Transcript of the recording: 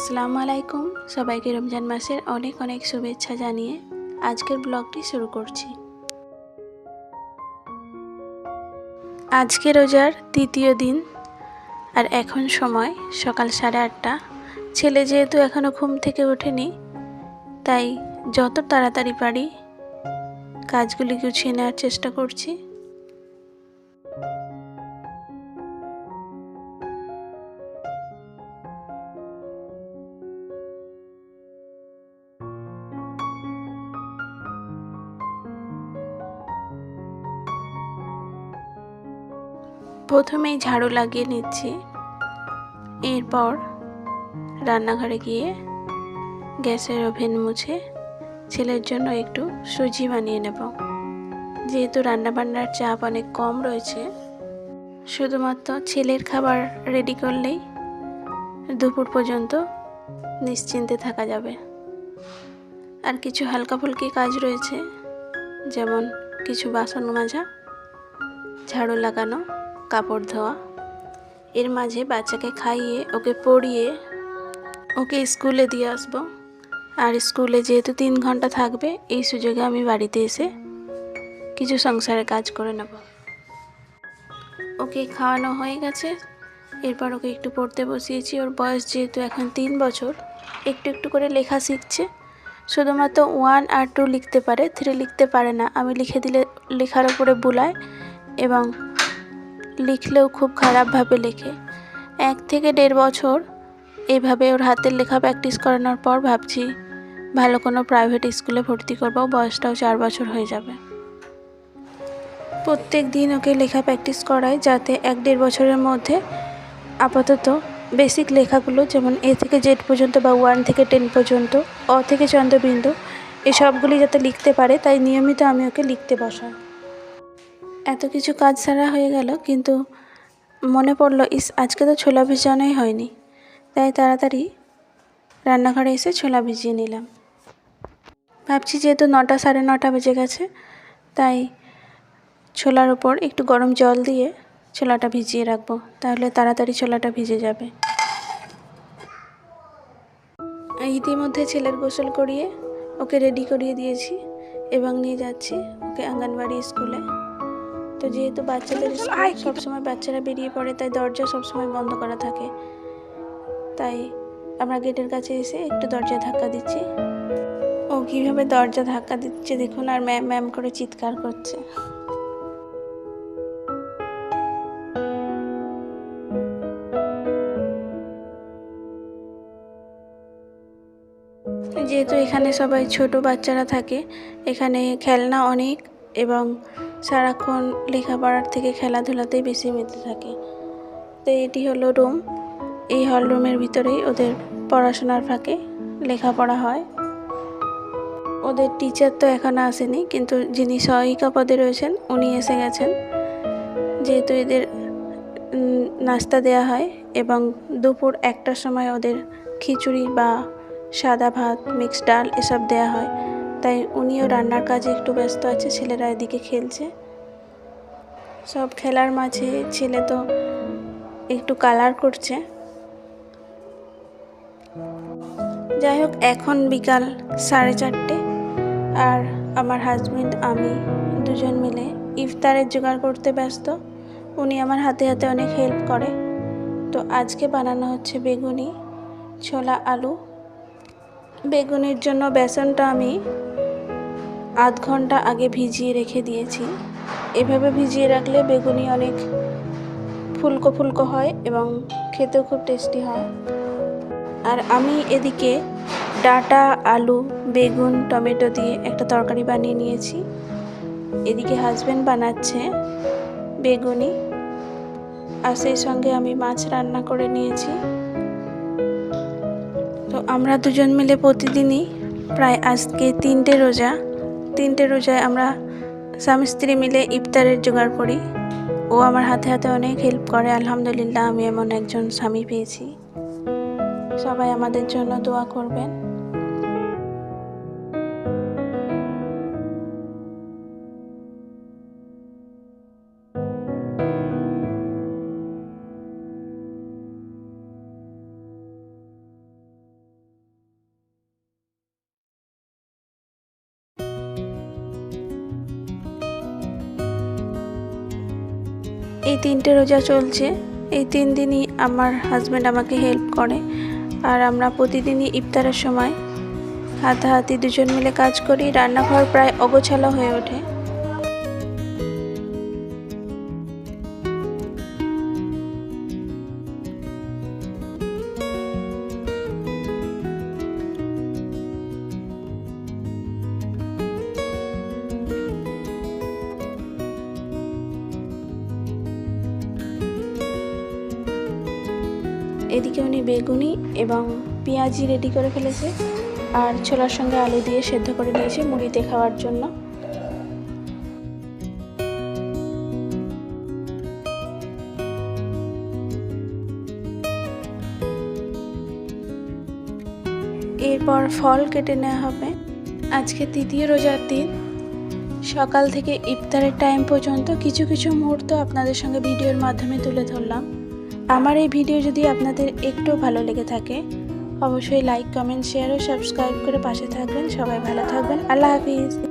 আসসালামু আলাইকুম। সবাইকে রমজান মাসের অনেক অনেক শুভেচ্ছা জানিয়ে আজকের ব্লগটি শুরু করছি। আজকে রোজার তৃতীয় দিন আর এখন সময় সকাল সাড়ে আটটা। ছেলে যেহেতু এখনও ঘুম থেকে ওঠেনি, তাই যত তাড়াতাড়ি পারি কাজগুলি গুছিয়ে নেওয়ার চেষ্টা করছি। প্রথমেই ঝাড়ু লাগিয়ে নিচ্ছি। এরপর রান্নাঘরে গিয়ে গ্যাসের ওভেন মুছে ছেলের জন্য একটু সুজি বানিয়ে নেব। যেহেতু রান্নাবান্নার চাপ অনেক কম রয়েছে, শুধুমাত্র ছেলের খাবার রেডি করলেই দুপুর পর্যন্ত নিশ্চিন্তে থাকা যাবে। আর কিছু হালকা ফুলকি কাজ রয়েছে, যেমন কিছু বাসন মাজা, ঝাড়ু লাগানো কাপড় ধোয়া। এর মাঝে বাচ্চাকে খাইয়ে, ওকে পড়িয়ে, ওকে স্কুলে দিয়ে আসব। আর স্কুলে যেহেতু তিন ঘণ্টা থাকবে, এই সুযোগে আমি বাড়িতে এসে কিছু সংসারের কাজ করে নেব। ওকে খাওয়ানো হয়ে গেছে। এরপর ওকে একটু পড়তে বসিয়েছি। ওর বয়স যেহেতু এখন তিন বছর, একটু একটু করে লেখা শিখছে। শুধুমাত্র ওয়ান আর টু লিখতে পারে থ্রি লিখতে পারে না। আমি লিখে দিলে, লেখার ওপরে বুলায় এবং লিখলেও খুব খারাপভাবে লেখে। এক থেকে দেড় বছর এভাবে ওর হাতের লেখা প্র্যাকটিস করানোর পর ভাবছি, ভালো কোনো প্রাইভেট স্কুলে ভর্তি করব, বয়সটাও চার বছর হয়ে যাবে। প্রত্যেক দিন ওকে লেখা প্র্যাকটিস করায় যাতে এক দেড় বছরের মধ্যে আপাতত বেসিক লেখাগুলো যেমন এ থেকে জেড পর্যন্ত বা ওয়ান থেকে টেন পর্যন্ত, অ থেকে চন্দ্রবিন্দু, এসবগুলি যাতে লিখতে পারে, তাই নিয়মিত আমি ওকে লিখতে বসাই। এত কিছু কাজ সারা হয়ে গেল, কিন্তু মনে পড়ল, ইস, আজকে তো ছোলা ভিজানোই হয়নি। তাই তাড়াতাড়ি রান্নাঘরে এসে ছোলা ভিজিয়ে নিলাম। ভাবছি যেহেতু নটা, সাড়ে নটা বেজে গেছে, তাই ছোলার ওপর একটু গরম জল দিয়ে ছোলাটা ভিজিয়ে রাখব, তাহলে তাড়াতাড়ি ছোলাটা ভিজে যাবে। ইতিমধ্যে ছেলের গোসল করিয়ে ওকে রেডি করিয়ে দিয়েছি এবং নিয়ে যাচ্ছি ওকে আঙ্গনবাড়ি স্কুলে। তো যেহেতু বাচ্চাদের সবসময় বাচ্চারা বেরিয়ে পড়ে তাই দরজা সবসময় বন্ধ করা থাকে। তাই আমরা গেটের কাছে এসে একটু দরজা ধাক্কা দিচ্ছি। ও কীভাবে দরজা ধাক্কা দিচ্ছে দেখুন আর ম্যাম ম্যাম করে চিৎকার করছে। যেহেতু এখানে সবাই ছোট বাচ্চারা থাকে এখানে খেলনা অনেক এবং সারাক্ষণ লেখাপড়ার থেকে খেলাধুলাতেই বেশি মেতে থাকে। তো এটি হলো রুম। এই হল রুমের ভিতরেই ওদের পড়াশোনার ফাঁকে লেখাপড়া হয়। ওদের টিচার তো এখনও আসেনি, কিন্তু যিনি সহায়িকা পদে রয়েছেন, উনি এসে গেছেন। যেহেতু এদের নাস্তা দেওয়া হয় এবং দুপুর একটার সময় ওদের খিচুড়ি বা সাদা ভাত, মিক্সড ডাল এসব দেওয়া হয়। তাই উনিও রান্নার কাজে একটু ব্যস্ত আছে, ছেলেরা এদিকে খেলছে। সব খেলার মাঝে ছেলে তো একটু কালার করছে। যাই হোক, এখন বিকাল সাড়ে চারটে আর আমার হাজব্যান্ড আমি দুজন মিলে ইফতারের জোগাড় করতে ব্যস্ত। উনি আমার হাতে হাতে অনেক হেল্প করে। তো আজকে বানানো হচ্ছে বেগুনি, ছোলা, আলু। বেগুনির জন্য বেসনটা আমি আধ ঘণ্টা আগে ভিজিয়ে রেখে দিয়েছি। এভাবে ভিজিয়ে রাখলে বেগুনি অনেক ফুলকো ফুলকো হয় এবং খেতেও খুব টেস্টি হয়। আর আমি এদিকে ডাটা, আলু, বেগুন, টমেটো দিয়ে একটা তরকারি বানিয়ে নিয়েছি। এদিকে হাজব্যান্ড বানাচ্ছে বেগুনি আর সেই সঙ্গে আমি মাছ রান্না করে নিয়েছি। তো আমরা দুজন মিলে প্রতিদিনই প্রায় আজকে তিনটে রোজা তিনটে রোজায় আমরা স্বামী স্ত্রী মিলে ইফতারের জোগাড় করি। ও আমার হাতে হাতে অনেক হেল্প করে, আলহামদুলিল্লাহ আমি এমন একজন স্বামী পেয়েছি। সবাই আমাদের জন্য দোয়া করবেন। এই তিনটে রোজা চলছে। এই তিন দিনই আমার হাজব্যান্ড আমাকে হেল্প করে। আর আমরা প্রতিদিনই ইফতারের সময় হাতাহাতি দুজন মিলে কাজ করি। রান্নাঘর প্রায় অগোছালো হয়ে ওঠে। এদিকে উনি বেগুনি এবং পেঁয়াজি রেডি করে ফেলেছে আর ছোলার সঙ্গে আলু দিয়ে সেদ্ধ করে নিয়েছে মুড়িতে খাওয়ার জন্য। এরপর ফল কেটে নেওয়া হবে। আজকে তৃতীয় রোজার দিন। সকাল থেকে ইফতারের টাইম পর্যন্ত কিছু কিছু মুহূর্ত আপনাদের সঙ্গে ভিডিওর মাধ্যমে তুলে ধরলাম। আমার এই ভিডিও যদি আপনাদের একটু ভালো লেগে থাকে, অবশ্যই লাইক কমেন্ট শেয়ার ও সাবস্ক্রাইব করে পাশে থাকবেন। সবাই ভালো থাকবেন। আল্লাহ হাফিজ।